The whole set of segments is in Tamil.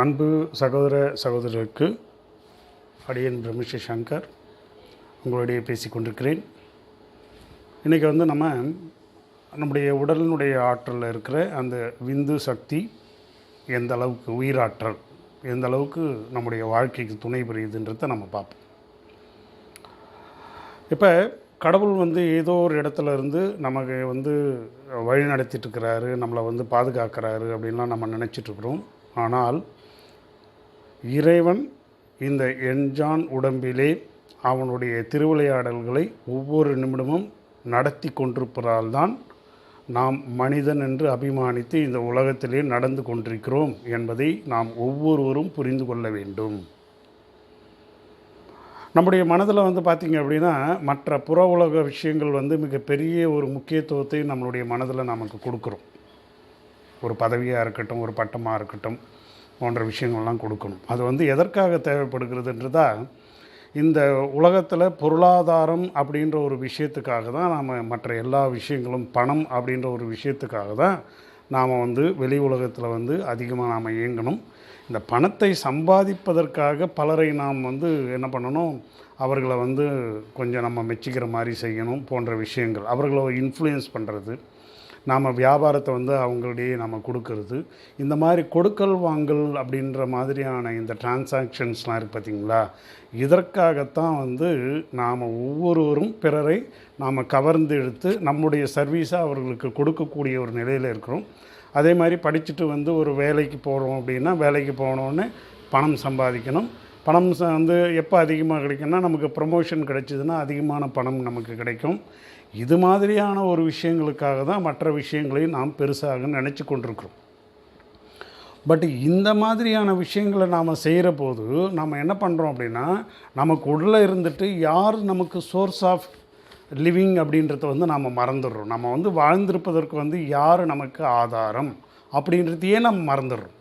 அன்பு சகோதர சகோதரருக்கு அடியன் பிரமிஷ சங்கர் உங்களுடைய பேசி கொண்டிருக்கிறேன். இன்றைக்கி வந்து நம்ம நம்முடைய உடலினுடைய ஆற்றலில் இருக்கிற அந்த விந்து சக்தி எந்த அளவுக்கு உயிராற்றல் எந்த அளவுக்கு நம்முடைய வாழ்க்கைக்கு துணை புரியுதுன்றதை நம்ம பார்ப்போம். இப்போ கடவுள் வந்து ஏதோ ஒரு இடத்துல இருந்து நமக்கு வந்து வழி நடத்திட்டு இருக்கிறாரு நம்மளை வந்து பாதுகாக்கிறாரு அப்படின்லாம் நம்ம நினச்சிட்ருக்குறோம் ஆனால் இறைவன் இந்த எண்ஜான் உடம்பிலே அவனுடைய திருவிளையாடல்களை ஒவ்வொரு நிமிடமும் நடத்தி கொண்டிருப்பதால்தான் நாம் மனிதன் என்று அபிமானித்து இந்த உலகத்திலே நடந்து கொண்டிருக்கிறோம் என்பதை நாம் ஒவ்வொருவரும் புரிந்து கொள்ள வேண்டும். நம்முடைய மனதில் வந்து பார்த்திங்க அப்படின்னா மற்ற புற உலக விஷயங்கள் வந்து மிகப்பெரிய ஒரு முக்கியத்துவத்தை நம்மளுடைய மனதில் நமக்கு கொடுக்குறோம். ஒரு பதவியாக இருக்கட்டும் ஒரு பட்டமாக இருக்கட்டும் போன்ற விஷயங்கள்லாம் கொடுக்கணும். அது வந்து எதற்காக தேவைப்படுகிறதுன்றதா இந்த உலகத்தில் பொருளாதாரம் அப்படின்ற ஒரு விஷயத்துக்காக தான் நாம் மற்ற எல்லா விஷயங்களும் பணம் அப்படின்ற ஒரு விஷயத்துக்காக தான் நாம் வந்து வெளி உலகத்தில் வந்து அதிகமாக நாம் இயங்கணும். இந்த பணத்தை சம்பாதிப்பதற்காக பலரை நாம் வந்து என்ன பண்ணணும்? அவர்களை வந்து கொஞ்சம் நம்ம மெச்சிக்கிற மாதிரி செய்யணும் போன்ற விஷயங்கள். அவர்களை இன்ஃப்ளூயன்ஸ் பண்ணுறது நாம் வியாபாரத்தை வந்து அவங்களுடைய நம்ம கொடுக்கறது. இந்த மாதிரி கொடுக்கல் வாங்கல் அப்படின்ற மாதிரியான இந்த டிரான்சாக்ஷன்ஸ்லாம் இருக்குது பார்த்தீங்களா இதற்காகத்தான் வந்து நாம் ஒவ்வொருவரும் பிறரை நாம் கவர்ந்து எடுத்து நம்முடைய சர்வீஸை அவர்களுக்கு கொடுக்கக்கூடிய ஒரு நிலையில் இருக்கிறோம். அதே மாதிரி படிச்சுட்டு வந்து ஒரு வேலைக்கு போகிறோம் அப்படின்னா வேலைக்கு போனோடனே பணம் சம்பாதிக்கணும். பணம் ச- வந்து எப்போ அதிகமாக கிடைக்கும்னா நமக்கு ப்ரமோஷன் கிடைச்சிதுன்னா அதிகமான பணம் நமக்கு கிடைக்கும். இது மாதிரியான ஒரு விஷயங்களுக்காக தான் மற்ற விஷயங்களையும் நாம் பெருசாக நினச்சி கொண்டிருக்கிறோம். பட் இந்த மாதிரியான விஷயங்களை நாம் செய்கிற போது நம்ம என்ன பண்ணுறோம் அப்படின்னா நமக்கு உள்ளே இருந்துட்டு யார் நமக்கு சோர்ஸ் ஆஃப் லிவிங் அப்படின்றத வந்து நாம் மறந்துடுறோம். நம்ம வந்து வாழ்ந்திருப்பதற்கு வந்து யார் நமக்கு ஆதாரம் அப்படின்றதையே நம்ம மறந்துடுறோம்.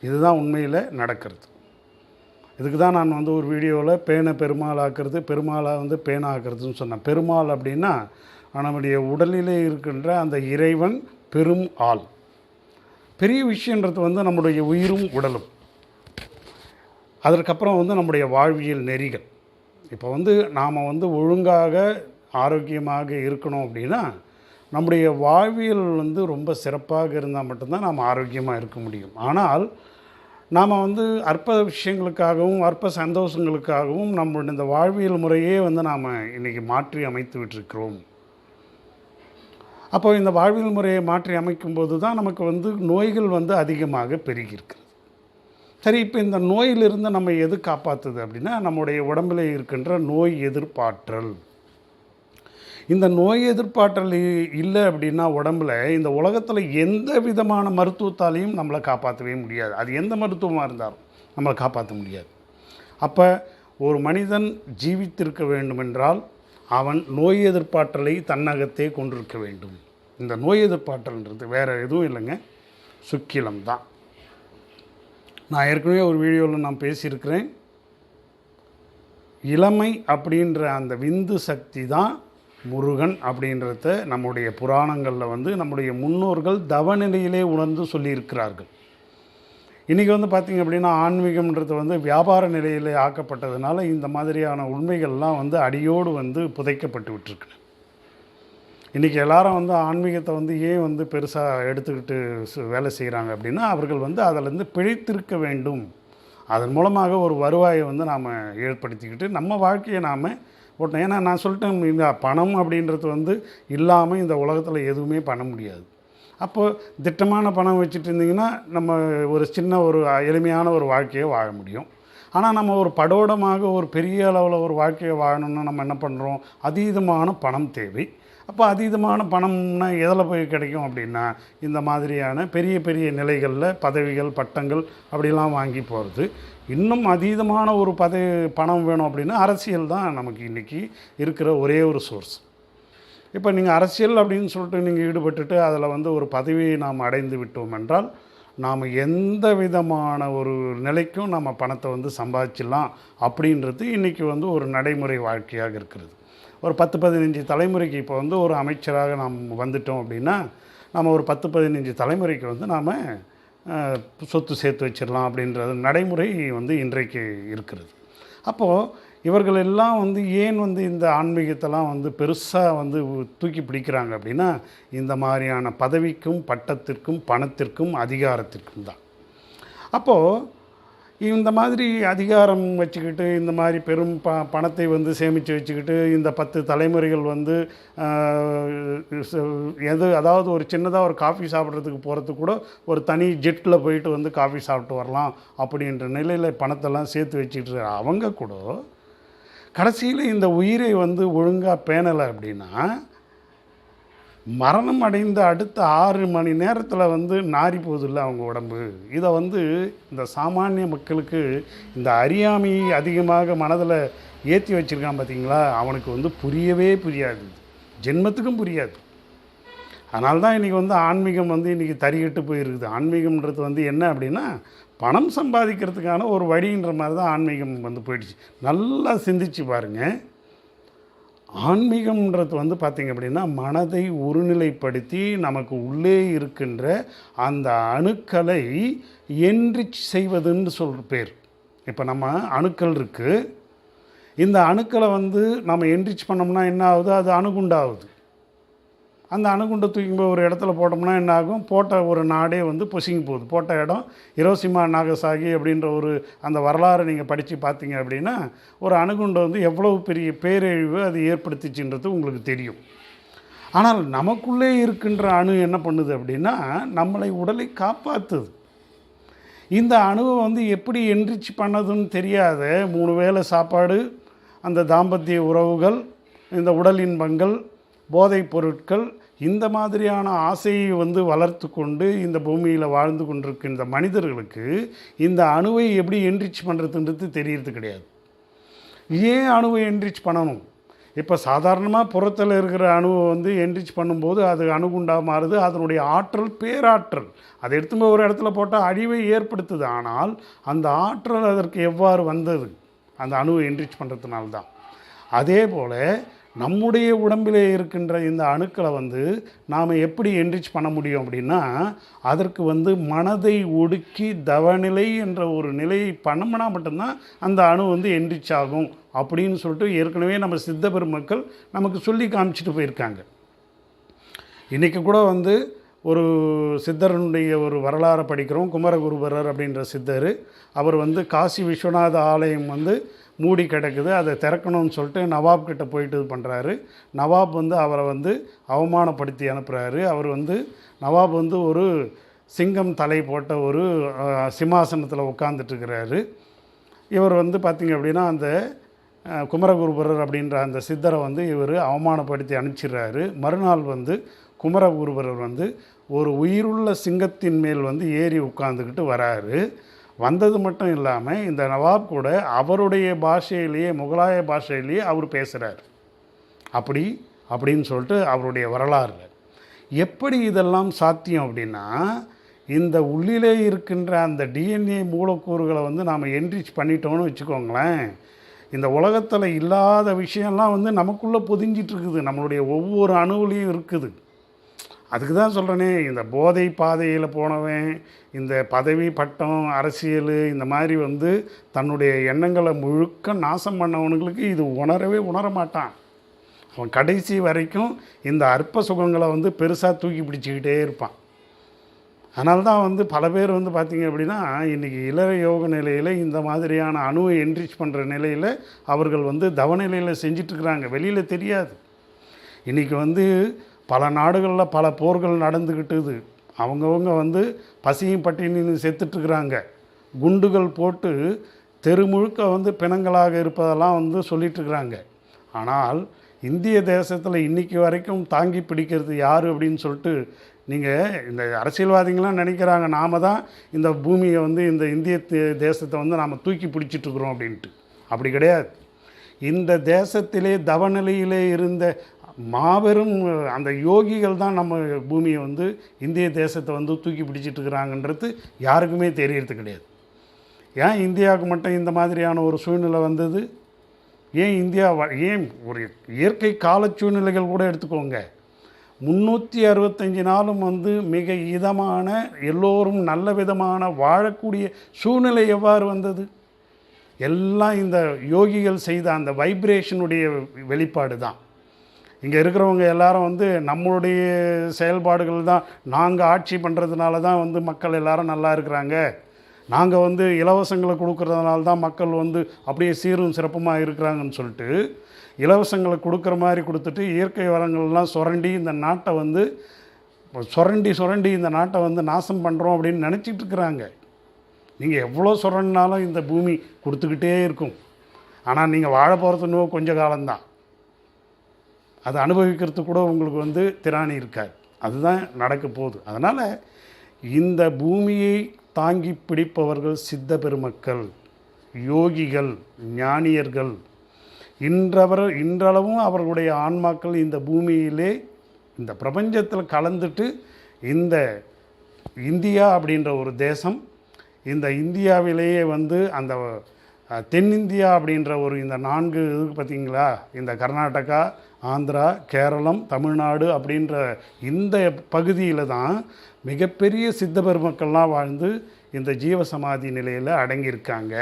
இதுதான் உண்மையில் நடக்கிறது. இதுக்கு தான் நான் வந்து ஒரு வீடியோவில் பேனை பெருமாள் ஆக்கிறது பெருமாளை வந்து பேனை ஆக்கிறதுன்னு சொன்னேன். பெருமாள் அப்படின்னா நம்முடைய உடலிலே இருக்கின்ற அந்த இறைவன் பெரும் ஆள். பெரிய விஷயன்றது வந்து நம்முடைய உயிரும் உடலும். அதற்கப்புறம் வந்து நம்முடைய வாழ்வியல் நெறிகள். இப்போ வந்து நாம் வந்து ஒழுங்காக ஆரோக்கியமாக இருக்கணும் அப்படின்னா நம்முடைய வாழ்வியல் வந்து ரொம்ப சிறப்பாக இருந்தால் மட்டும்தான் நாம் ஆரோக்கியமாக இருக்க முடியும். ஆனால் நாம் வந்து அற்ப விஷயங்களுக்காகவும் அற்ப சந்தோஷங்களுக்காகவும் நம்மளுடைய இந்த வாழ்வியல் முறையே வந்து நாம் இன்றைக்கி மாற்றி அமைத்து விட்டிருக்கிறோம். அப்போ இந்த வாழ்வியல் முறையை மாற்றி அமைக்கும்போது தான் நமக்கு வந்து நோய்கள் வந்து அதிகமாக பெருகியிருக்கிறது. சரி இப்போ இந்த நோயிலிருந்து நம்ம எது காப்பாற்றுது அப்படின்னா நம்முடைய உடம்பில் இருக்கின்ற நோய் எதிர்ப்பாற்றல். இந்த நோய் எதிர்ப்பாற்றல் இல்லை அப்படின்னா உடம்புல இந்த உலகத்தில் எந்த விதமான மருத்துவத்தாலையும் நம்மளை காப்பாற்றவே முடியாது. அது எந்த மருத்துவமாக இருந்தாலும் நம்மளை காப்பாற்ற முடியாது. அப்போ ஒரு மனிதன் ஜீவித்திருக்க வேண்டுமென்றால் அவன் நோய் எதிர்ப்பாற்றலை தன்னகத்தே கொண்டிருக்க வேண்டும். இந்த நோய் எதிர்ப்பாற்றல்ன்றது வேறு எதுவும் இல்லைங்க. சுக்கிலம் தான். நான் ஏற்கனவே ஒரு வீடியோவில் நான் பேசியிருக்கிறேன். இளமை அப்படின்ற அந்த விந்து சக்தி தான் முருகன் அப்படின்றத நம்முடைய புராணங்களில் வந்து நம்முடைய முன்னோர்கள் தவநிலையிலே உணர்ந்து சொல்லியிருக்கிறார்கள். இன்றைக்கி வந்து பார்த்திங்க அப்படின்னா ஆன்மீகம்ன்றது வந்து வியாபார நிலையில் ஆக்கப்பட்டதுனால இந்த மாதிரியான உண்மைகள்லாம் வந்து அடியோடு வந்து புதைக்கப்பட்டு விட்டுருக்கு இன்றைக்கி எல்லாரும் வந்து ஆன்மீகத்தை வந்து ஏன் வந்து பெருசாக எடுத்துக்கிட்டு சு- வேலை செய்கிறாங்க அப்படின்னா அவர்கள் வந்து அதிலேருந்து பிழைத்திருக்க வேண்டும். அதன் மூலமாக ஒரு வருவாயை வந்து நாம் ஏற்படுத்திக்கிட்டு நம்ம வாழ்க்கையை நாம் ஓட்டணும் ஏன்னா நான் சொல்லிட்டேன் இந்த பணம் அப்படின்றது வந்து இல்லாமல் இந்த உலகத்தில் எதுவுமே பண்ண முடியாது. அப்போது திட்டமான பணம் வச்சுட்டு இருந்தீங்கன்னா நம்ம ஒரு சின்ன ஒரு எளிமையான ஒரு வாழ்க்கையை வாழ முடியும். ஆனால் நம்ம ஒரு படோடமாக ஒரு பெரிய அளவில் ஒரு வாழ்க்கையை வாழணும்னா நம்ம என்ன பண்ணுறோம் அதீதமான பணம் தேவை. அப்போ அதீதமான பணம்னா எதில் போய் கிடைக்கும் அப்படின்னா இந்த மாதிரியான பெரிய பெரிய நிலைகளில் பதவிகள் பட்டங்கள் அப்படிலாம் வாங்கி போகிறது இன்னும் அதீதமான ஒரு பதவி பணம் வேணும் அப்படின்னா அரசியல் தான் நமக்கு இன்றைக்கி இருக்கிற ஒரே ஒரு சோர்ஸ் இப்போ நீங்கள் அரசியல் அப்படின்னு சொல்லிட்டு நீங்கள் ஈடுபட்டுட்டு அதில் வந்து ஒரு பதவியை நாம் அடைந்து விட்டோம் என்றால் நாம் எந்த விதமான ஒரு நிலைக்கும் நம்ம பணத்தை வந்து சம்பாதிச்சிடலாம் அப்படின்றது இன்றைக்கி வந்து ஒரு நடைமுறை வாழ்க்கையாக இருக்கிறது. ஒரு பத்து பதினஞ்சு தலைமுறைக்கு இப்போ வந்து ஒரு அமைச்சராக நாம் வந்துட்டோம் அப்படின்னா நம்ம ஒரு பத்து பதினஞ்சு தலைமுறைக்கு வந்து நாம் சொத்து சேர்த்து வச்சிடலாம் அப்படின்றது நடைமுறை வந்து இன்றைக்கு இருக்கிறது. அப்போது இவர்கள் எல்லாம் வந்து ஏன் வந்து இந்த ஆன்மீகத்தெல்லாம் வந்து பெருசாக வந்து தூக்கி பிடிக்கிறாங்க அப்படின்னா இந்த மாதிரியான பதவிக்கும் பட்டத்திற்கும் பணத்திற்கும் அதிகாரத்திற்கும் தான். அப்போது இந்த மாதிரி அதிகாரம் வச்சுக்கிட்டு இந்த மாதிரி பெரும் ப பணத்தை வந்து சேமித்து வச்சுக்கிட்டு இந்த பத்து தலைமுறைகள் வந்து எது அதாவது ஒரு சின்னதாக ஒரு காஃபி சாப்பிட்றதுக்கு போகிறதுக்கு கூட ஒரு தனி ஜெட்டில் போயிட்டு வந்து காஃபி சாப்பிட்டு வரலாம் அப்படின்ற நிலையில் பணத்தெல்லாம் சேர்த்து வச்சுக்கிட்டு அவங்க கூட கடைசியில் இந்த உயிரை வந்து ஒழுங்காக பேணலை அப்படின்னா மரணம் அடைந்த அடுத்த ஆறு மணி நேரத்தில் வந்து நாரி போகுதில்ல அவங்க உடம்பு. இதை வந்து இந்த சாமானிய மக்களுக்கு இந்த அறியாமையை அதிகமாக மனதில் ஏற்றி வச்சுருக்கான் பார்த்தீங்களா அவனுக்கு வந்து புரியவே புரியாது. ஜென்மத்துக்கும் புரியாது. அதனால தான் இன்றைக்கி வந்து ஆன்மீகம் வந்து இன்றைக்கி தறிகட்டு போயிருக்குது. ஆன்மீகம்ன்றது வந்து என்ன அப்படின்னா பணம் சம்பாதிக்கிறதுக்கான ஒரு வழின்ற மாதிரி தான் ஆன்மீகம் வந்து போயிடுச்சு. நல்லா சிந்திச்சு பாருங்கள் ஆன்மீகம்ன்றது வந்து பார்த்திங்க அப்படின்னா மனதை ஒருநிலைப்படுத்தி நமக்கு உள்ளே இருக்கின்ற அந்த அணுக்களை என்ரிச் செய்வதுன்னு சொல்கிற பேர். இப்போ நம்ம அணுக்கள் இருக்குது இந்த அணுக்களை வந்து நம்ம என்ரிச் பண்ணோம்னா என்ன ஆகுது? அது அணுகுண்டாகுது. அந்த அணுகுண்டை தூக்கி போய் ஒரு இடத்துல போட்டோம்னா என்ன ஆகும் போட்ட ஒரு நாடே வந்து பொசிங்கி போகுது. போட்ட இடம் இரோசிமா நாகசாகி அப்படின்ற ஒரு அந்த வரலாறை நீங்கள் படித்து பார்த்தீங்க அப்படின்னா ஒரு அணுகுண்டை வந்து எவ்வளவு பெரிய பேரழிவு அது ஏற்படுத்திச்சுன்றது உங்களுக்கு தெரியும். ஆனால் நமக்குள்ளே இருக்கின்ற அணு என்ன பண்ணுது அப்படின்னா நம்மளை உடலை காப்பாற்றுது இந்த அணுவை வந்து எப்படி என்ரிச் பண்ணதுன்னு தெரியாத மூணு வேளை சாப்பாடு அந்த தாம்பத்திய உறவுகள் இந்த உடல் இன்பங்கள் போதைப் பொருட்கள் இந்த மாதிரியான ஆசையை வந்து வளர்த்து கொண்டு இந்த பூமியில் வாழ்ந்து கொண்டிருக்கின்ற மனிதர்களுக்கு இந்த அணுவை எப்படி என்ரிச் பண்ணுறதுன்றது தெரியறது கிடையாது. ஏன் அணுவை என்ரிச் பண்ணணும்? இப்போ சாதாரணமாக புறத்தில் இருக்கிற அணுவை வந்து என்ரிச் பண்ணும்போது அது அணுகுண்டாக மாறுது அதனுடைய ஆற்றல் பேராற்றல். அதை எடுத்து போய் ஒரு இடத்துல போட்டால் அழிவை ஏற்படுத்துது. ஆனால் அந்த ஆற்றல் அதற்கு எவ்வாறு வந்தது? அந்த அணுவை என்ரிச் பண்ணுறதுனால தான் அதே போல் நம்முடைய உடம்பிலே இருக்கின்ற இந்த அணுக்களை வந்து நாம் எப்படி என்ரிச் பண்ண முடியும் அப்படின்னா அதற்கு வந்து மனதை ஒடுக்கி தவநிலை என்ற ஒரு நிலையை பண்ணோம்னா மட்டும்தான் அந்த அணு வந்து என்ரிச் ஆகும் அப்படின்னு சொல்லிட்டு ஏற்கனவே நம்ம சித்த பெருமக்கள் நமக்கு சொல்லி காமிச்சிட்டு போயிருக்காங்க. இன்றைக்கி கூட வந்து ஒரு சித்தரனுடைய ஒரு வரலாறை படிக்கிறோம் குமரகுருபரர் அப்படின்ற சித்தர். அவர் வந்து காசி விஸ்வநாத ஆலயம் வந்து மூடி கிடக்குது அதை திறக்கணும்னு சொல்லிட்டு நவாப் கிட்ட போயிட்டு இது பண்ணுறாரு நவாப் வந்து அவரை வந்து அவமானப்படுத்தி அனுப்புகிறாரு அவர் வந்து நவாப் வந்து ஒரு சிங்கம் தலை போட்ட ஒரு சிம்மாசனத்தில் உட்காந்துட்டுருக்கிறாரு இவர் வந்து பார்த்திங்க அப்படின்னா அந்த குமரகுருபரர் அப்படின்ற அந்த சித்தரை வந்து இவர் அவமானப்படுத்தி அனுப்பிச்சிடுறாரு. மறுநாள் வந்து குமரகுருபரர் வந்து ஒரு உயிருள்ள சிங்கத்தின் மேல் வந்து ஏறி உட்காந்துக்கிட்டு வராரு. வந்தது மட்டும் இல்லாமல் இந்த நவாப் கூட அவருடைய பாஷையிலேயே முகலாய பாஷையிலேயே அவர் பேசுகிறார் அப்படி அப்படின்னு சொல்லிட்டு அவருடைய வரலாறு எப்படி இதெல்லாம் சாத்தியம் அப்படின்னா இந்த உள்ளிலே இருக்கின்ற அந்த டிஎன்ஏ மூலக்கூறுகளை வந்து நாம் என்ரிச் பண்ணிட்டோம்னு வச்சுக்கோங்களேன் இந்த உலகத்தில் இல்லாத விஷயம்லாம் வந்து நமக்குள்ளே பொதிஞ்சிட்ருக்குது நம்மளுடைய ஒவ்வொரு அணுவிலையும் இருக்குது. அதுக்கு தான் சொல்கிறேனே இந்த போதை பாதையில் போனவன் இந்த பதவி பட்டம் அரசியல் இந்த மாதிரி வந்து தன்னுடைய எண்ணங்களை முழுக்க நாசம் பண்ணவனுங்களுக்கு இது உணரவே உணர மாட்டான் அவன் கடைசி வரைக்கும் இந்த அற்ப சுகங்களை வந்து பெருசாக தூக்கி பிடிச்சிக்கிட்டே இருப்பான். அதனால தான் வந்து பல பேர் வந்து பார்த்திங்க அப்படின்னா இன்றைக்கி இளர யோக நிலையில் இந்த மாதிரியான அணுவை என்ரிச் பண்ணுற நிலையில் அவர்கள் வந்து தவநிலையில் செஞ்சிட்ருக்குறாங்க வெளியில் தெரியாது. இன்றைக்கி வந்து பல நாடுகளில் பல போர்கள் நடந்துக்கிட்டுது அவங்கவுங்க வந்து பசியும் பட்டினியும் செத்துட்ருக்குறாங்க. குண்டுகள் போட்டு தெரு முழுக்க வந்து பிணங்களாக இருப்பதெல்லாம் வந்து சொல்லிகிட்ருக்குறாங்க ஆனால் இந்திய தேசத்தில் இன்றைக்கி வரைக்கும் தாங்கி பிடிக்கிறது யார் அப்படின்னு சொல்லிட்டு நீங்கள் இந்த அரசியல்வாதிகள்லாம் நினைக்கிறாங்க. நாம தான் இந்த பூமியை வந்து இந்த இந்திய தே- தேசத்தை வந்து நாம் தூக்கி பிடிச்சிட்ருக்குறோம் அப்படின்ட்டு. அப்படி கிடையாது. இந்த தேசத்திலே தவநிலையிலே இருந்த மாபெரும் அந்த யோகிகள் தான் நம்ம பூமியை வந்து இந்திய தேசத்தை வந்து தூக்கி பிடிச்சிட்டு இருக்கிறாங்கன்றது யாருக்குமே தெரியறது கிடையாது. ஏன் இந்தியாவுக்கு மட்டும் இந்த மாதிரியான ஒரு சூழ்நிலை வந்தது? ஏன் இந்தியா வ- ஏன் ஒரு இயற்கை கால சூழ்நிலைகள் கூட எடுத்துக்கோங்க. முந்நூற்றி அறுபத்தஞ்சு நாளும் வந்து மிக இதமான எல்லோரும் நல்ல விதமான வாழக்கூடிய சூழ்நிலை எவ்வாறு வந்தது? எல்லாம் இந்த யோகிகள் செய்த அந்த வைப்ரேஷனுடைய வெளிப்பாடு தான். இங்கே இருக்கிறவங்க எல்லாரும் வந்து நம்மளுடைய செயல்பாடுகள் தான். நாங்கள் ஆட்சி பண்ணுறதுனால தான் வந்து மக்கள் எல்லாரும் நல்லா இருக்கிறாங்க. நாங்கள் வந்து இலவசங்களை கொடுக்கறதுனால தான் மக்கள் வந்து அப்படியே சீரும் சிறப்புமாக இருக்கிறாங்கன்னு சொல்லிட்டு இலவசங்களை கொடுக்குற மாதிரி கொடுத்துட்டு இயற்கை வளங்கள்லாம் சுரண்டி இந்த நாட்டை வந்து சுரண்டி சுரண்டி இந்த நாட்டை வந்து நாசம் பண்ணுறோம் அப்படின்னு நினச்சிட்டு இருக்கிறாங்க. நீங்கள் எவ்வளோ சுரண்டினாலும் இந்த பூமி கொடுத்துக்கிட்டே இருக்கும். ஆனால் நீங்கள் வாழ போகிறது இன்னும் கொஞ்ச காலம்தான். அதை அனுபவிக்கிறது கூட உங்களுக்கு வந்து திராணி இருக்காது. அதுதான் நடக்க போகுது. அதனால் இந்த பூமியை தாங்கி பிடிப்பவர்கள் சித்த பெருமக்கள் யோகிகள் ஞானியர்கள் இன்றவர் இன்றளவும் அவர்களுடைய ஆன்மாக்கள் இந்த பூமியிலே இந்த பிரபஞ்சத்தில் கலந்துட்டு இந்த இந்தியா அப்படின்ற ஒரு தேசம் இந்த இந்தியாவிலேயே வந்து அந்த தென்னிந்தியா அப்படின்ற ஒரு இந்த நான்கு இதுக்கு பார்த்தீங்களா? இந்த கர்நாடகா ஆந்திரா கேரளம் தமிழ்நாடு அப்படின்ற இந்த பகுதியில் தான் மிகப்பெரிய சித்த பெருமக்கள்லாம் வாழ்ந்து இந்த ஜீவசமாதி நிலையில் அடங்கியிருக்காங்க.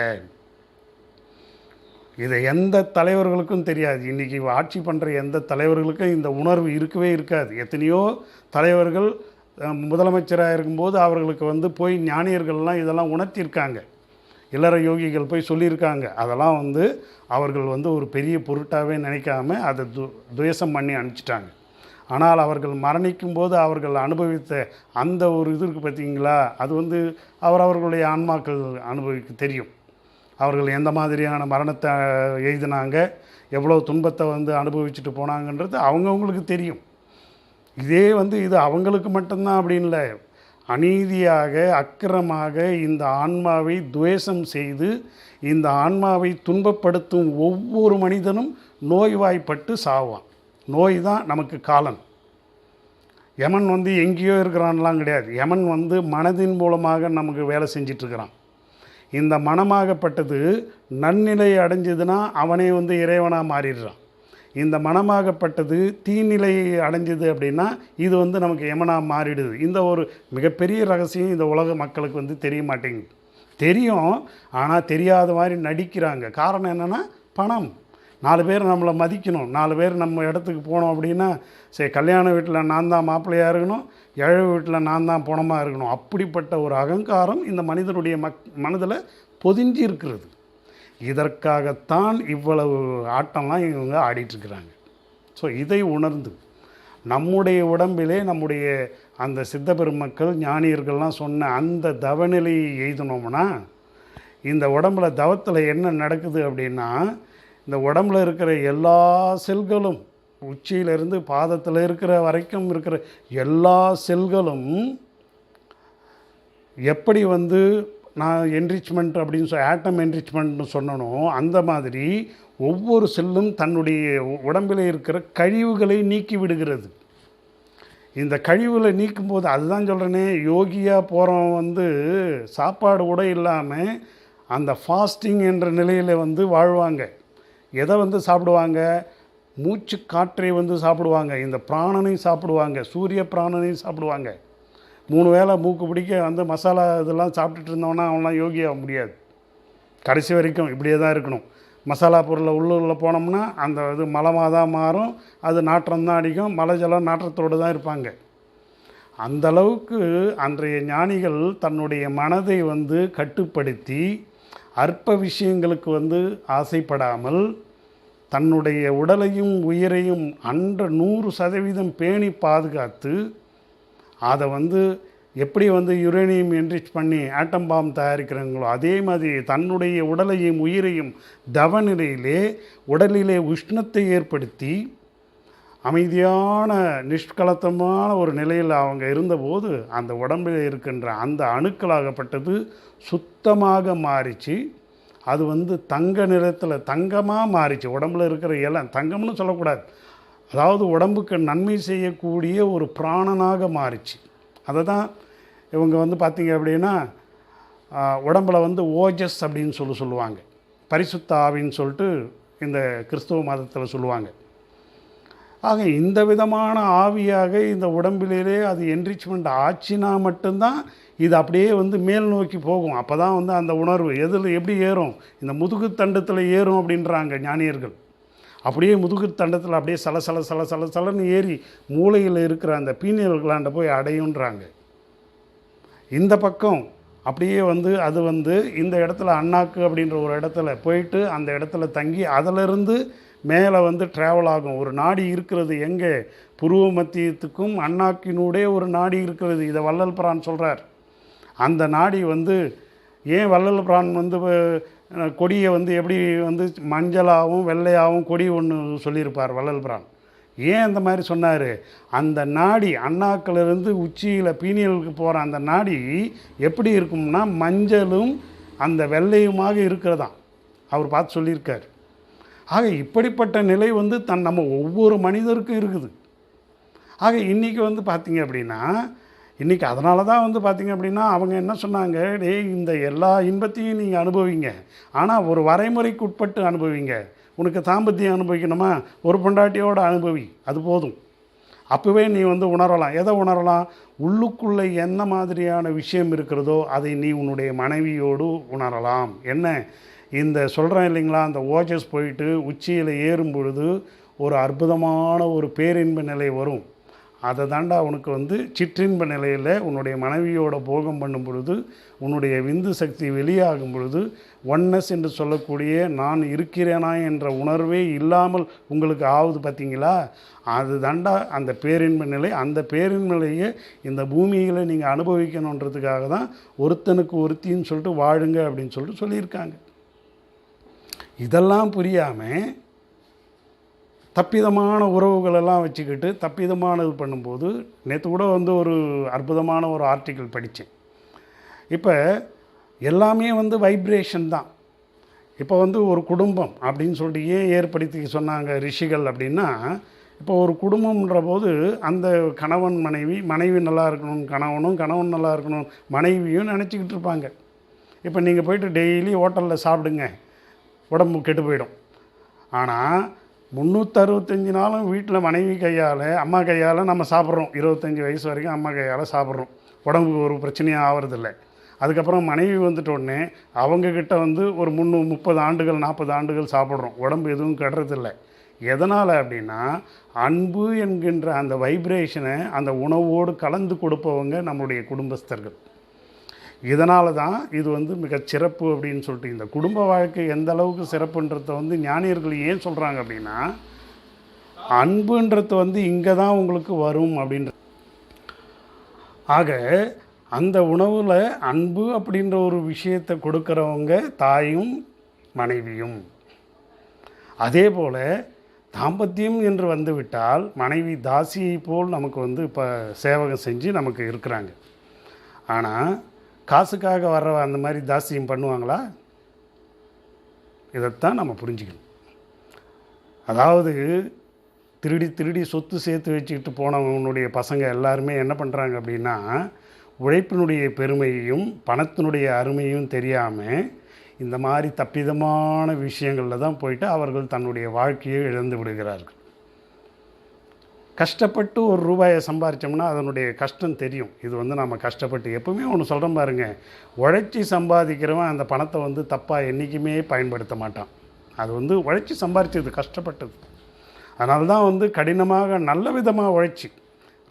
இதை எந்த தலைவர்களுக்கும் தெரியாது. இன்றைக்கி ஆட்சி பண்ணுற எந்த தலைவர்களுக்கும் இந்த உணர்வு இருக்கவே இருக்காது. எத்தனையோ தலைவர்கள் முதலமைச்சராக இருக்கும்போது அவர்களுக்கு வந்து போய் ஞானியர்கள்லாம் இதெல்லாம் உணர்த்தியிருக்காங்க. இல்லற யோகிகள் போய் சொல்லியிருக்காங்க. அதெல்லாம் வந்து அவர்கள் வந்து ஒரு பெரிய பொருட்டாகவே நினைக்காம அதை து துவேஷம் பண்ணி அனுப்பிச்சிட்டாங்க. ஆனால் அவர்கள் மரணிக்கும் போது அவர்கள் அனுபவித்த அந்த ஒரு இது இருக்குது பார்த்தீங்களா? அது வந்து அவர் அவர்களுடைய ஆன்மாக்கள் அனுபவிக்க தெரியும். அவர்கள் எந்த மாதிரியான மரணத்தை எழுதினாங்க எவ்வளோ துன்பத்தை வந்து அனுபவிச்சுட்டு போனாங்கன்றது அவங்கவுங்களுக்கு தெரியும். இதே வந்து இது அவங்களுக்கு மட்டும்தான் அப்படின்னு இல்லை. அநீதியாக அக்கிரமாக இந்த ஆன்மாவை துவேஷம் செய்து இந்த ஆன்மாவை துன்பப்படுத்தும் ஒவ்வொரு மனிதனும் நோய்வாய்ப்பட்டு சாவான். நோய் தான் நமக்கு காலன். யமன் வந்து எங்கேயோ இருக்கிறான்லாம் கிடையாது. யமன் வந்து மனதின் மூலமாக நமக்கு வேலை செஞ்சிட்ருக்கிறான். இந்த மனமாகப்பட்டது நன்னிலை அடைஞ்சதுன்னா அவனே வந்து இறைவனாக மாறிடுறான். இந்த மனமாகப்பட்டது தீநிலை அடைஞ்சது அப்படின்னா இது வந்து நமக்கு எமனாக மாறிடுது. இந்த ஒரு மிகப்பெரிய ரகசியம் இந்த உலக மக்களுக்கு வந்து தெரிய மாட்டேங்குது. தெரியும் ஆனால் தெரியாத மாதிரி நடிக்கிறாங்க. காரணம் என்னென்னா பணம். நாலு பேர் நம்மளை மதிக்கணும். நாலு பேர் நம்ம இடத்துக்கு போனோம் அப்படின்னா சரி கல்யாண வீட்டில் நான் தான் மாப்பிள்ளையாக இருக்கணும் ஏழை வீட்டில் நான் தான் பணமாக இருக்கணும். அப்படிப்பட்ட ஒரு அகங்காரம் இந்த மனிதனுடைய மக் மனதில் பொதிஞ்சு இருக்கிறது இதற்காகத்தான் இவ்வளவு ஆட்டம்லாம் இவங்க ஆடிட்டுருக்கிறாங்க. ஸோ இதை உணர்ந்து நம்முடைய உடம்பிலே நம்முடைய அந்த சித்த பெருமக்கள் ஞானியர்கள்லாம் சொன்ன அந்த தவநிலையை எய்தினோம்னா இந்த உடம்புல தவத்தில் என்ன நடக்குது அப்படின்னா இந்த உடம்புல இருக்கிற எல்லா செல்களும் உச்சியிலிருந்து பாதத்தில் இருக்கிற வரைக்கும் இருக்கிற எல்லா செல்களும் எப்படி வந்து நான் என்ரிச்மெண்ட் அப்படின்னு சொல்லி ஆட்டம் என்ரிச்மெண்ட்னு சொன்னனோ அந்த மாதிரி ஒவ்வொரு செல்லும் தன்னுடைய உடம்பில் இருக்கிற கழிவுகளை நீக்கி விடுகிறது. இந்த கழிவுகளை நீக்கும்போது அதுதான் சொல்கிறேனே யோகியாக போகிறவன் வந்து சாப்பாடு கூட இல்லாமல் அந்த ஃபாஸ்டிங் என்ற நிலையில் வந்து வாழ்வாங்க. எதை வந்து சாப்பிடுவாங்க? மூச்சு காற்றை வந்து சாப்பிடுவாங்க. இந்த பிராணனை சாப்பிடுவாங்க. சூரிய பிராணனையும் சாப்பிடுவாங்க. மூணு வேளை மூக்கு பிடிக்க வந்து மசாலா இதெல்லாம் சாப்பிட்டுட்டு இருந்தவனா அவன்லாம் யோகி ஆக முடியாது. கடைசி வரைக்கும் இப்படியே தான் இருக்கணும். மசாலா பொருளை உள்ளூரில் போனோம்னா அந்த இது மலமாக தான் மாறும். அது நாற்றம் தான் அடிக்கும். மலை ஜலம் நாற்றத்தோடு தான் இருப்பாங்க. அந்த அளவுக்கு அன்றைய ஞானிகள் தன்னுடைய மனதை வந்து கட்டுப்படுத்தி அற்ப விஷயங்களுக்கு வந்து ஆசைப்படாமல் தன்னுடைய உடலையும் உயிரையும் அன்ற நூறு சதவீதம் பேணி பாதுகாத்து அதை வந்து எப்படி வந்து யுரேனியம் என்ரிச் பண்ணி ஆட்டம் பாம் தயாரிக்கிறாங்களோ அதே மாதிரி தன்னுடைய உடலையும் உயிரையும் தவநிலையிலே உடலிலே உஷ்ணத்தை ஏற்படுத்தி அமைதியான நிஷ்கலத்தமான ஒரு நிலையில் அவங்க இருந்தபோது அந்த உடம்பில் இருக்கின்ற அந்த அணுக்களாகப்பட்டது சுத்தமாக மாறிச்சு. அது வந்து தங்க நிறத்தில் தங்கமாக மாறிச்சு. உடம்புல இருக்கிற எல்லாம் தங்கம்னு சொல்லக்கூடாது. அதாவது உடம்புக்கு நன்மை செய்யக்கூடிய ஒரு பிராணனாக மாறிச்சு. அதை தான் இவங்க வந்து பார்த்திங்க அப்படின்னா உடம்பில் உடம்புல வந்து ஓஜஸ் அப்படின்னு சொல்லி சொல்லுவாங்க. பரிசுத்த ஆவின்னு சொல்லிட்டு இந்த கிறிஸ்துவ மதத்தில் சொல்லுவாங்க. ஆக இந்த விதமான ஆவியாக இந்த உடம்பிலே அது என்ரிச்மெண்ட் ஆச்சுன்னா மட்டும்தான் இது அப்படியே வந்து மேல் நோக்கி போகும். அப்போ தான் வந்து அந்த உணர்வு எதில் எப்படி ஏறும்? இந்த முதுகு தண்டத்தில் ஏறும் அப்படின்றாங்க ஞானியர்கள். அப்படியே முதுகு தண்டத்தில் அப்படியே சல சல சல சல சலன்னு ஏறி மூளையில் இருக்கிற அந்த பீனியல் கிளாண்டை போய் அடையுன்றாங்க. இந்த பக்கம் அப்படியே வந்து அது வந்து இந்த இடத்துல அண்ணாக்கு அப்படின்ற ஒரு இடத்துல போயிட்டு அந்த இடத்துல தங்கி அதிலிருந்து மேலே வந்து ட்ராவல் ஆகும். ஒரு நாடி இருக்கிறது எங்கே? புருவ மத்தியத்துக்கும் அண்ணாக்கினூடே ஒரு நாடி இருக்கிறது. இதை வள்ளல் பிரான் சொல்கிறார் அந்த நாடி வந்து ஏன் வள்ளல் பிரான் வந்து கொடியை வந்து எப்படி வந்து மஞ்சளாகவும் வெள்ளையாகவும் கொடி ஒன்று சொல்லியிருப்பார் வள்ளல் பிரான். ஏன் அந்த மாதிரி சொன்னார்? அந்த நாடி அண்ணாக்கிலிருந்து உச்சியில் பீனியலுக்கு போகிற அந்த நாடி எப்படி இருக்கும்னா மஞ்சளும் அந்த வெள்ளையுமாக இருக்கிறதாம். அவர் பார்த்து சொல்லியிருக்கார். ஆக இப்படிப்பட்ட நிலை வந்து தன் நம்ம ஒவ்வொரு மனிதருக்கும் இருக்குது. ஆக இன்றைக்கி வந்து பார்த்திங்க அப்படின்னா இன்றைக்கி அதனால தான் வந்து பார்த்திங்க அப்படின்னா அவங்க என்ன சொன்னாங்க டேய் இந்த எல்லா இன்பத்தையும் நீங்கள் அனுபவிங்க. ஆனால் ஒரு வரைமுறைக்கு உட்பட்டு அனுபவிங்க. உனக்கு தாம்பத்தியம் அனுபவிக்கணுமா? ஒரு பொண்டாட்டியோட அனுபவி. அது போதும். அப்போவே நீ வந்து உணரலாம். எதை உணரலாம்? உள்ளுக்குள்ளே என்ன மாதிரியான விஷயம் இருக்கிறதோ அதை நீ உன்னுடைய மனைவியோடு உணரலாம். என்ன? இந்த சொல்கிறேன் இல்லைங்களா? அந்த ஓஜஸ் போயிட்டு உச்சியில் ஏறும் பொழுது ஒரு அற்புதமான ஒரு பேரின்ப நிலை வரும். அதை தாண்டா உனக்கு வந்து சிற்றின்ப நிலையில் உன்னுடைய மனைவியோட போகம் பண்ணும் பொழுது உன்னுடைய விந்து சக்தி வெளியாகும் பொழுது ஒன்னஸ் என்று சொல்லக்கூடிய நான் இருக்கிறேனா என்ற உணர்வே இல்லாமல் உங்களுக்கு ஆகுது பார்த்தீங்களா அது தாண்டா அந்த பேரின்ப நிலை அந்த பேரின்ப நிலையை இந்த பூமியில் நீங்கள் அனுபவிக்கணுன்றதுக்காக தான் ஒருத்தனுக்கு ஒருத்தின்னு சொல்லிட்டு வாழுங்க அப்படின்னு சொல்லிட்டு சொல்லியிருக்காங்க. இதெல்லாம் புரியாமல் தப்பிதமான உறவுகளெல்லாம் வச்சுக்கிட்டு தப்பிதமானது பண்ணும்போது நேற்று கூட வந்து ஒரு அற்புதமான ஒரு ஆர்டிக்கிள் படித்தேன். இப்போ எல்லாமே வந்து வைப்ரேஷன் தான். இப்போ வந்து ஒரு குடும்பம் அப்படின்னு சொல்லிட்டு ஏன் ஏற்படுத்தி சொன்னாங்க ரிஷிகள் அப்படின்னா இப்போ ஒரு குடும்பம்ன்ற போது அந்த கணவன் மனைவி மனைவி நல்லா இருக்கணும் கணவனும் கணவன் நல்லா இருக்கணும் மனைவியும் நினச்சிக்கிட்டு இருப்பாங்க. இப்போ நீங்கள் போயிட்டு டெய்லி ஹோட்டலில் சாப்பிடுங்க உடம்பு கெட்டு போயிடும். ஆனால் முந்நூற்றறுபத்தஞ்சு நாளும் வீட்டில் மனைவி கையால் அம்மா கையால் நம்ம சாப்பிட்றோம். இருபத்தஞ்சி வயசு வரைக்கும் அம்மா கையால் சாப்பிட்றோம். உடம்புக்கு ஒரு பிரச்சனையும் ஆகிறதில்ல அதுக்கப்புறம் மனைவி வந்துட்டோடனே அவங்கக்கிட்ட வந்து ஒரு முந்நூ முப்பது ஆண்டுகள் நாற்பது ஆண்டுகள் சாப்பிட்றோம். உடம்பு எதுவும் கெடுறதில்ல. எதனால் அப்படின்னா அன்பு என்கின்ற அந்த வைப்ரேஷனை அந்த உணவோடு கலந்து கொடுப்பவங்க நம்மளுடைய குடும்பஸ்தர்கள். இதனால தான் இது வந்து மிக சிறப்பு அப்படின்னு சொல்லிட்டு இந்த குடும்ப வாழ்க்கை எந்த அளவுக்கு சிறப்புன்றத வந்து ஞானியர்கள் ஏன் சொல்கிறாங்க அப்படின்னா அன்புன்றது வந்து இங்கே தான் உங்களுக்கு வரும் அப்படின்ற. ஆக அந்த உணவில் அன்பு அப்படின்ற ஒரு விஷயத்தை கொடுக்குறவங்க தாயும் மனைவியும். அதே போல் தாம்பத்தியம் என்று வந்துவிட்டால் மனைவி தாசியை போல் நமக்கு வந்து இப்போ சேவகம் செஞ்சு நமக்கு இருக்கிறாங்க. ஆனால் காசுக்காக வர்ற அந்த மாதிரி தாசியம் பண்ணுவாங்களா? இதைத்தான் நம்ம புரிஞ்சுக்கணும். அதாவது திருடி திருடி சொத்து சேர்த்து வச்சுக்கிட்டு போனவனுடைய பசங்க எல்லாருமே என்ன பண்ணுறாங்க அப்படின்னா உழைப்பினுடைய பெருமையையும் பணத்தினுடைய அருமையும் தெரியாமல் இந்த மாதிரி தப்பிதமான விஷயங்களில் தான் போயிட்டு அவர்கள் தன்னுடைய வாழ்க்கையை இழந்து விடுகிறார்கள். கஷ்டப்பட்டு ஒரு ரூபாயை சம்பாரித்தோம்னா அதனுடைய கஷ்டம் தெரியும். இது வந்து நம்ம கஷ்டப்பட்டு எப்பவுமே ஒன்று சொல்கிறேன் பாருங்க. உழைச்சி சம்பாதிக்கிறவன் அந்த பணத்தை வந்து தப்பாக என்றைக்குமே பயன்படுத்த மாட்டான். அது வந்து உழைச்சி சம்பாரிச்சது கஷ்டப்பட்டது. அதனால தான் வந்து கடினமாக நல்ல விதமாக உழைச்சி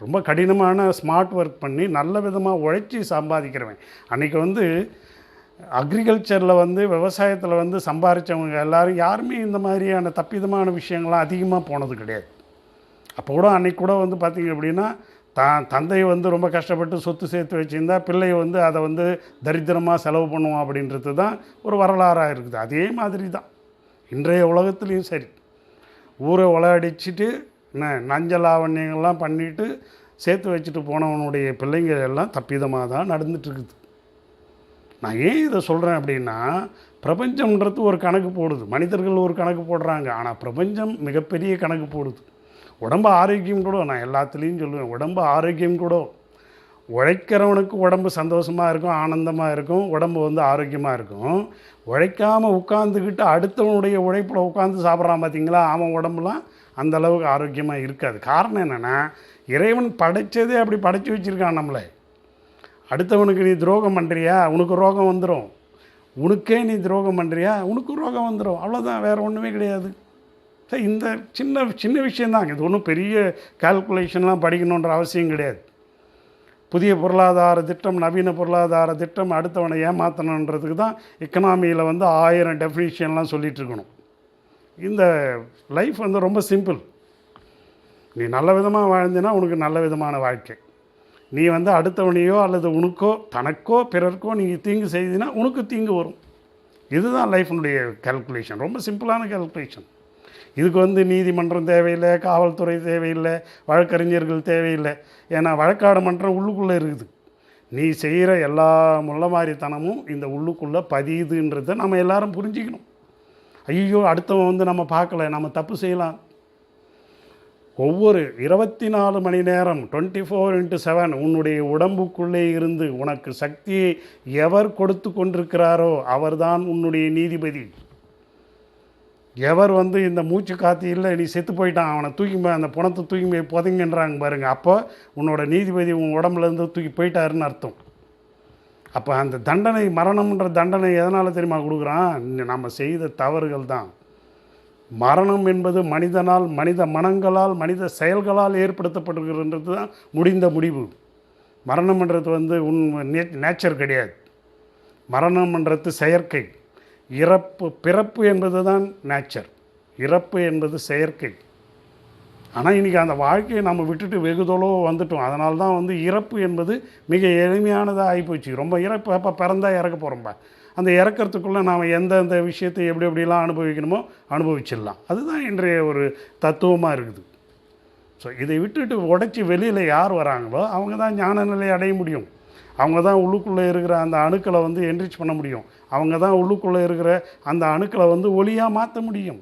ரொம்ப கடினமான ஸ்மார்ட் ஒர்க் பண்ணி நல்ல விதமாக உழைச்சி சம்பாதிக்கிறவன். அன்றைக்கி வந்து அக்ரிகல்ச்சரில் வந்து விவசாயத்தில் வந்து சம்பாரித்தவங்க எல்லாரும் யாருமே இந்த மாதிரியான தப்பிதமான விஷயங்கள்லாம் அதிகமாக போனது கிடையாது. அப்போ கூட அன்றைக்கி கூட வந்து பார்த்திங்க அப்படின்னா தான் தந்தை வந்து ரொம்ப கஷ்டப்பட்டு சொத்து சேர்த்து வச்சுருந்தா பிள்ளை வந்து அதை வந்து தரித்திரமாக செலவு பண்ணுவோம் அப்படின்றது தான் ஒரு வரலாறாக இருக்குது. அதே மாதிரி தான். இன்றைய உலகத்துலேயும் சரி. ஊரை உலகடிச்சிட்டு என்ன நஞ்சலாவண்யங்கள்லாம் பண்ணிவிட்டு சேர்த்து வச்சுட்டு போனவனுடைய பிள்ளைங்க எல்லாம் தப்பிதமாக தான் நடந்துட்டுருக்குது. நான் ஏன் இதை சொல்கிறேன் அப்படின்னா பிரபஞ்சம்ன்றது ஒரு கணக்கு போடுது. மனிதர்கள் ஒரு கணக்கு போடுறாங்க. ஆனால் பிரபஞ்சம் மிகப்பெரிய கணக்கு போடுது. உடம்பு ஆரோக்கியம் கூட நான் எல்லாத்துலேயும் சொல்லுவேன் உடம்பு ஆரோக்கியம் கூட. உழைக்கிறவனுக்கு உடம்பு சந்தோஷமாக இருக்கும் ஆனந்தமாக இருக்கும் உடம்பு வந்து ஆரோக்கியமாக இருக்கும். உழைக்காமல் உட்காந்துக்கிட்டு அடுத்தவனுடைய உழைப்பில் உட்காந்து சாப்பிட்றான் பார்த்தீங்களா அவன் உடம்புலாம் அந்த அளவுக்கு ஆரோக்கியமாக இருக்காது. காரணம் என்னென்னா இறைவன் படைச்சதே அப்படி படைச்சி வச்சுருக்கான் நம்மளை. அடுத்தவனுக்கு நீ துரோகம் பண்ணுறியா உனக்கு ரோகம் வந்துடும் உனக்கே நீ துரோகம் பண்ணுறியா உனக்கு ரோகம் வந்துடும் அவ்வளோதான் வேறு ஒன்றுமே கிடையாது. சரி இந்த சின்ன சின்ன விஷயந்தாங்க இது ஒன்றும் பெரிய கால்குலேஷன்லாம் படிக்கணுன்ற அவசியம் கிடையாது. புதிய பொருளாதார திட்டம் நவீன பொருளாதார திட்டம் அடுத்தவனை ஏமாற்றணுன்றதுக்கு தான் எக்கனாமியில் வந்து ஆயிரம் டெஃபினிஷன்லாம் சொல்லிகிட்ருக்கணும் இந்த லைஃப் வந்து ரொம்ப சிம்பிள் நீ நல்ல விதமாக வாழ்ந்தினா உனக்கு நல்ல விதமான வாழ்க்கை. நீ வந்து அடுத்தவனையோ அல்லது உனக்கோ தனக்கோ பிறர்க்கோ நீ தீங்கு செய்தினா உனக்கு தீங்கு வரும். இதுதான் லைஃபினுடைய கால்குலேஷன் ரொம்ப சிம்பிளான கால்குலேஷன் இதுக்கு வந்து நீதிமன்றம் தேவையில்லை காவல்துறை தேவையில்லை வழக்கறிஞர்கள் தேவையில்லை. ஏன்னா வழக்காடு மன்றம் உள்ளுக்குள்ளே இருக்குது. நீ செய்கிற எல்லா முள்ளமாரித்தனமும் இந்த உள்ளுக்குள்ளே பதியுதுன்றதை நம்ம எல்லாரும் புரிஞ்சுக்கணும். ஐயோ அடுத்தவன் வந்து நம்ம பார்க்கல நம்ம தப்பு செய்யலாம். ஒவ்வொரு இருபத்தி நாலு மணி நேரம் டுவெண்ட்டி ஃபோர் இன்ட்டு செவன் உன்னுடைய உடம்புக்குள்ளே இருந்து உனக்கு சக்தியை எவர் கொடுத்து கொண்டிருக்கிறாரோ அவர்தான் உன்னுடைய நீதிபதி. எவர் வந்து இந்த மூச்சு காத்து இல்லை நீ செத்து போயிட்டான் அவனை தூக்கி போய் அந்த புணத்தை தூக்கி போய் புதைங்கன்றாங்க பாருங்க. அப்போ உன்னோட நீதிபதி உன் உடம்புலேருந்து தூக்கி போயிட்டாருன்னு அர்த்தம். அப்போ அந்த தண்டனை மரணம்ன்ற தண்டனை எதனால் தெரியுமா கொடுக்குறான்? நம்ம செய்த தவறுகள் தான். மரணம் என்பது மனிதனால் மனித மனங்களால் மனித செயல்களால் ஏற்படுத்தப்படுகிறன்றது தான் முடிந்த முடிவு. மரணம்ன்றது வந்து உன் நேச்சர் கிடையாது. மரணம்ன்றது செயற்கை. இறப்பு பிறப்பு என்பது தான் நேச்சர் இறப்பு என்பது செயற்கை. ஆனால் இன்றைக்கி அந்த வாழ்க்கையை நம்ம விட்டுட்டு வெகு தொலைவு வந்துட்டோம். அதனால தான் வந்து இறப்பு என்பது மிக எளிமையானதாக ஆகிப்போச்சு ரொம்ப இறப்பு அப்போ பிறந்தா இறக்க போகிறோம்பா அந்த இறக்கிறதுக்குள்ளே நாம் எந்தெந்த விஷயத்தை எப்படி எப்படிலாம் அனுபவிக்கணுமோ அனுபவிச்சிடலாம். அதுதான் இன்றைய ஒரு தத்துவமாக இருக்குது. ஸோ இதை விட்டுட்டு உடைச்சி வெளியில் யார் வராங்களோ அவங்க தான் ஞான நிலையை அடைய முடியும். அவங்க தான் உள்ளுக்குள்ளே இருக்கிற அந்த அணுக்களை வந்து என்ரிச் பண்ண முடியும். அவங்க தான் உள்ளுக்குள்ளே இருக்கிற அந்த அணுக்களை வந்து ஒளியாக மாற்ற முடியும்.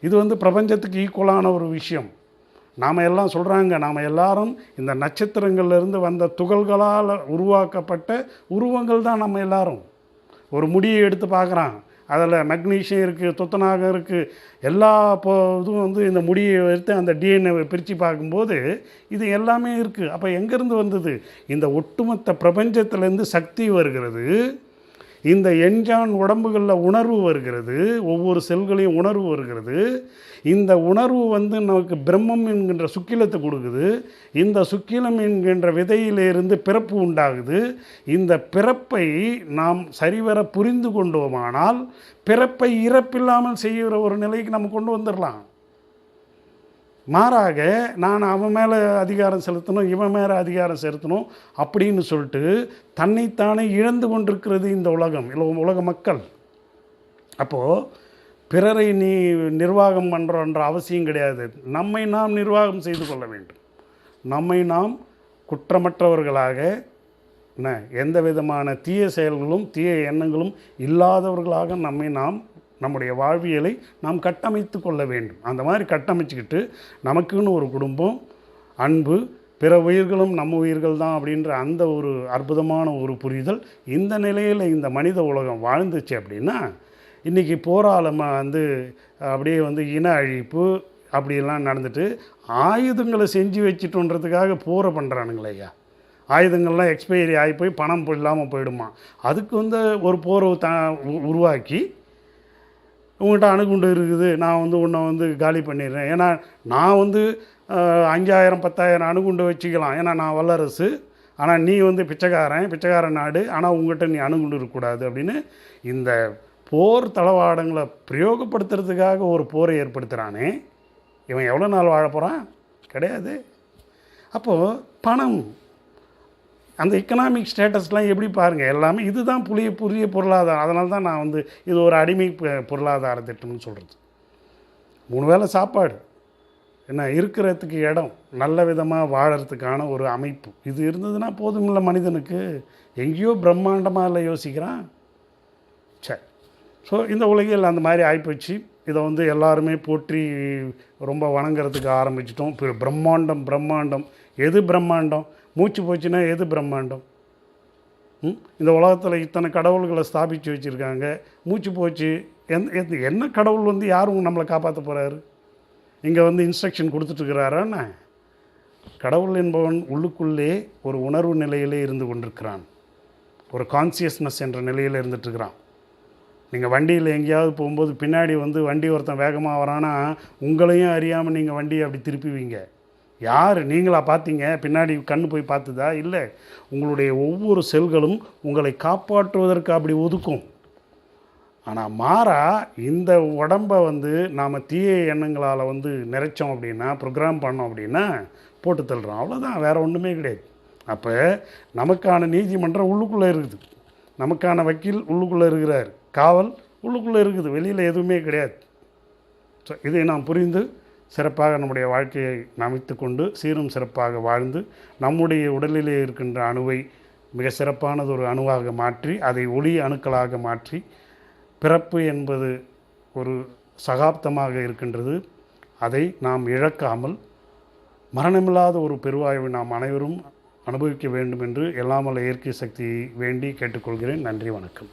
இது வந்து பிரபஞ்சத்துக்கு ஈக்குவலான ஒரு விஷயம். நாம் எல்லாம் சொல்கிறாங்க நாம் எல்லாரும் இந்த நட்சத்திரங்கள்லேருந்து வந்த துகள்களால் உருவாக்கப்பட்ட உருவங்கள் தான் நம்ம எல்லாரும். ஒரு முடியை எடுத்து பார்க்குறான். அதில் மெக்னீஷியம் இருக்குது துத்தநாகம் இருக்குது எல்லா இப்போ இதுவும் வந்து இந்த முடியை எடுத்து அந்த டிஎன்ஏ பிரித்து பார்க்கும்போது இது எல்லாமே இருக்குது அப்போ எங்கேருந்து வந்தது? இந்த ஒட்டுமொத்த பிரபஞ்சத்துலேருந்து சக்தி வருகிறது. இந்த எஞ்சான் உடம்புகளில் உணர்வு வருகிறது ஒவ்வொரு செல்களையும் உணர்வு வருகிறது. இந்த உணர்வு வந்து நமக்கு பிரம்மம் என்கின்ற சுக்கிலத்தை கொடுக்குது. இந்த சுக்கிலம் என்கின்ற விதையிலிருந்து பிறப்பு உண்டாகுது. இந்த பிறப்பை நாம் சரிவர புரிந்து கொண்டோமானால் பிறப்பை இறப்பில்லாமல் செய்கிற ஒரு நிலைக்கு நம்ம கொண்டு வந்துடலாம். மாறாக நான் அவன் மேலே அதிகாரம் செலுத்தணும் இவன் மேலே அதிகாரம் செலுத்தணும் அப்படின்னு சொல்லிட்டு தன்னைத்தானே இழந்து கொண்டிருக்கிறது இந்த உலகம் இல்லை உலக மக்கள். அப்போது பிறரை நீ நிர்வாகம் பண்ணுறன்ற அவசியம் கிடையாது. நம்மை நாம் நிர்வாகம் செய்து கொள்ள வேண்டும். நம்மை நாம் குற்றமற்றவர்களாக என்ன எந்த விதமான தீய செயல்களும் தீய எண்ணங்களும் இல்லாதவர்களாக நம்மை நாம் நம்முடைய வாழ்வியலை நாம் கட்டமைத்து கொள்ள வேண்டும். அந்த மாதிரி கட்டமைச்சுக்கிட்டு நமக்குன்னு ஒரு குடும்பம் அன்பு பிற உயிர்களும் நம்ம உயிர்கள் தான் அப்படின்ற அந்த ஒரு அற்புதமான ஒரு புரிதல் இந்த நிலையில் இந்த மனித உலகம் வாழ்ந்துச்சு அப்படின்னா இன்றைக்கி போராளமாக வந்து அப்படியே வந்து இன அழிப்பு அப்படியெல்லாம் நடந்துட்டு ஆயுதங்களை செஞ்சு வச்சுட்டோன்றதுக்காக போரை பண்ணுறானுங்களே ஐயா. ஆயுதங்கள்லாம் எக்ஸ்பைரி ஆகி போய் பணம் இல்லாமல் போயிடுமா. அதுக்கு வந்து ஒரு போரை த உருவாக்கி உங்கள்கிட்ட அணுகுண்டு இருக்குது. நான் வந்து உன்னை வந்து காலி பண்ணிடுறேன். ஏன்னா நான் வந்து அஞ்சாயிரம் பத்தாயிரம் அணுகுண்டு வச்சுக்கலாம். ஏன்னா நான் வல்லரசு. ஆனால் நீ வந்து பிச்சைக்காரன் பிச்சைக்காரன் நாடு. ஆனால் உங்கள்கிட்ட நீ அணுகுண்டு இருக்கக்கூடாது அப்படின்னு இந்த போர் தளவாடங்களை பிரயோகப்படுத்துறதுக்காக ஒரு போரை ஏற்படுத்துகிறானே இவன் எவ்வளோ நாள் வாழ போகிறான் கிடையாது. அப்போது பணம். அந்த எக்கனாமிக் ஸ்டேட்டஸ்லாம் எப்படி பாருங்கள் எல்லாமே இதுதான் புதிய புதிய பொருளாதாரம். அதனால தான் நான் வந்து இது ஒரு அடிமை பொருளாதார திட்டம்னு சொல்கிறது மூணு வேளை சாப்பாடு. என்ன இருக்கிறதுக்கு இடம் நல்ல விதமாக வாழறதுக்கான ஒரு அமைப்பு. இது இருந்ததுன்னா போதுமில்ல மனிதனுக்கு. எங்கேயோ பிரம்மாண்டமாக இல்லை யோசிக்கிறான். சரி ஸோ இந்த உலகில் அந்த மாதிரி ஆகிப்போச்சு இதை வந்து எல்லாருமே போற்றி ரொம்ப வணங்குறதுக்கு ஆரம்பிச்சிட்டோம். பிரம்மாண்டம் பிரம்மாண்டம். எது பிரம்மாண்டம்? மூச்சு போச்சுன்னா எது பிரம்மாண்டம்? இந்த உலகத்தில் இத்தனை கடவுள்களை ஸ்தாபித்து வச்சுருக்காங்க. மூச்சு போச்சு எந்த என்ன கடவுள் வந்து யாரும் நம்மளை காப்பாற்ற போகிறாரு இங்கே வந்து இன்ஸ்ட்ரக்ஷன் கொடுத்துட்ருக்கிறாரான்னு கடவுள் என்பவன் உள்ளுக்குள்ளே ஒரு உணர்வு நிலையிலே இருந்து கொண்டிருக்கிறான். ஒரு கான்சியஸ்னஸ் என்ற நிலையில் இருந்துட்டுருக்கிறான். நீங்கள் வண்டியில் எங்கேயாவது போகும்போது பின்னாடி வந்து வண்டி ஒருத்தன் வேகமாக வரானா உங்களையும் அறியாமல் நீங்கள் வண்டியை அப்படி திருப்பிவிங்க. யார் நீங்களா பார்த்தீங்க? பின்னாடி கண்ணு போய் பார்த்துதா? இல்லை. உங்களுடைய ஒவ்வொரு செல்களும் உங்களை காப்பாற்றுவதற்கு அப்படி ஒதுக்கும். ஆனால் மாறா இந்த உடம்பை வந்து நாம் தீய எண்ணங்களால் வந்து நிறைச்சோம் அப்படின்னா ப்ரோக்ராம் பண்ணோம் அப்படின்னா போட்டு தள்ளுறோம். அவ்வளோதான் வேறு ஒன்றுமே கிடையாது. அப்போ நமக்கான நீதிமன்றம் உள்ளுக்குள்ளே இருக்குது. நமக்கான வக்கீல் உள்ளுக்குள்ளே இருக்கிறார். காவல் உள்ளுக்குள்ளே இருக்குது. வெளியில் எதுவுமே கிடையாது. ஸோ இதை நாம் புரிந்து சிறப்பாக நம்முடைய வாழ்க்கையை அமைத்து கொண்டு சீரும் சிறப்பாக வாழ்ந்து நம்முடைய உடலிலே இருக்கின்ற அணுவை மிக சிறப்பானது ஒரு அணுவாக மாற்றி அதை ஒளி அணுக்களாக மாற்றி பிறப்பு என்பது ஒரு சகாப்தமாக இருக்கின்றது. அதை நாம் இழக்காமல் மரணமில்லாத ஒரு பெருவாய்வை நாம் அனைவரும் அனுபவிக்க வேண்டும் என்று எல்லாமல்ல இயற்கை சக்தியை வேண்டி கேட்டுக்கொள்கிறேன். நன்றி வணக்கம்.